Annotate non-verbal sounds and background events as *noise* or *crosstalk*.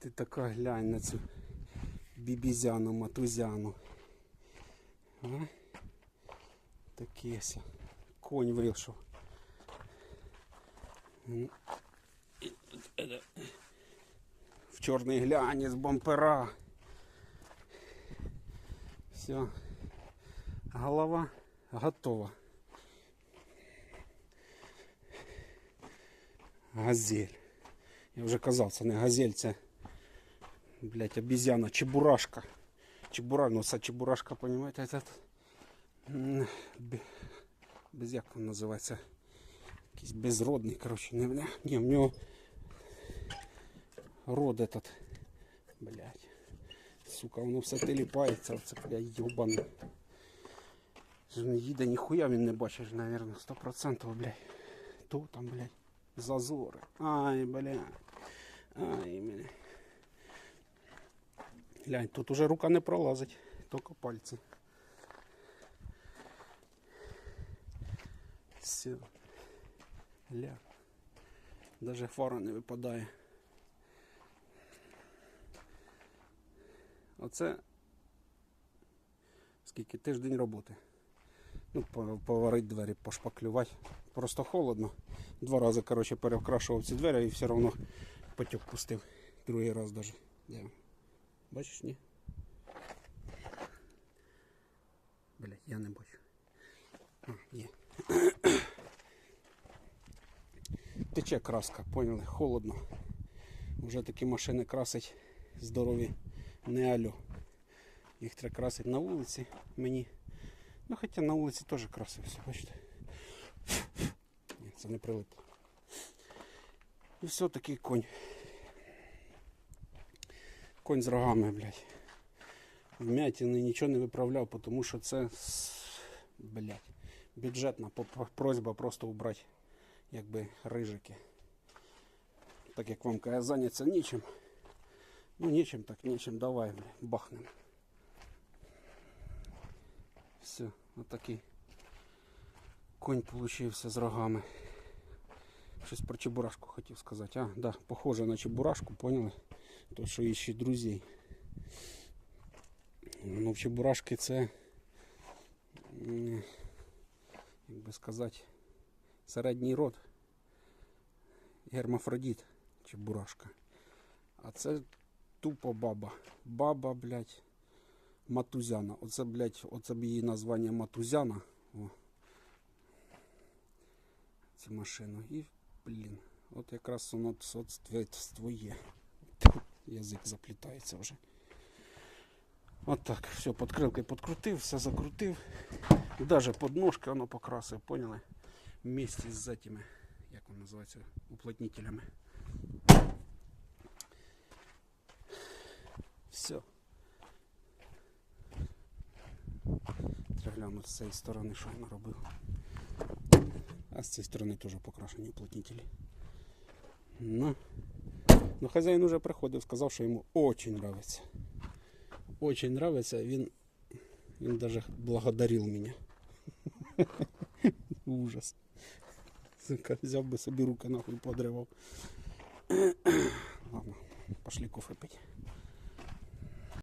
Ти така глянь на цю бібізяну, матузяну. А? Таке. Конь вийшов. Ну, і е, В чорний глянець бампера. Все. Голова готова. Газель. Я вже казав, це не газель, це, блядь, обезьяна, чебурашка. Чебура, ну це чебурашка, понимаете, этот, м, бе- без як він називається, якийсь безродний, коротше, не, не, ні, в нього род этот, блядь, сука, воно все теліпається, оце, блядь, йобане. Ж не їде, ніхуя він не бачиш, наверное, 100%, блядь. То там, блядь, зазори. Ай, блядь. Ай, блядь. Глянь, тут уже рука не пролазить, тільки пальці. Все. Гля. Даже фара не випадає. Оце скільки тиждень роботи. Ну, по- поварити двері, пошпаклювати. Просто холодно. Два рази, коротше, перекрашував ці двері і все одно потік пустив. Другий раз даже. Бачиш, ні? Блять, я не бачу. А, є. *coughs* Тече краска, поняли? Холодно. Вже такі машини красить здорові не алло. Їх треба красити на вулиці мені. Ну хоча на вулиці теж красився, бачите. Ні, це не прилипло. І все такий конь. Конь з рогами, блядь. Вмятини нічого не виправляв, тому що це блядь, бюджетна просьба просто убрати якби рижики. Так як вам каже, зайняться нічим. Ну нічим, так нічим, давай, блядь, бахнем. Все, отакий конь получився з рогами. Щось про чебурашку хотів сказати. А, да, похоже на чебурашку, поняли? То, що іще друзей. Ну, в чебурашки це, як би сказати, середній род. Гермафродіт чебурашка. А це тупо баба. Баба, блядь, матузяна. Оце, блядь, оце б її названня матузяна. О. Цю машину. І, блін, от якраз воно соцтветство є. Тьфу, Язик заплітається вже. От так, все, подкрилкою подкрутив, все закрутив. Даже подножки воно покрасив, поняли? Вместе з этими, як воно називається, уплотнителями. Все. Треба глянути з цієї сторони, що я наробив. А з цієї сторони теж покрашені уплотнителі. Ну. Ну, хазяїн уже приходив, сказав, що йому очень нравиться. Очень подобається, Він, він даже благодарив мене. *laughs* Ужас. Взяв би собі руки нахуй подривав. *clears throat* Ладно, пошли кофе пить.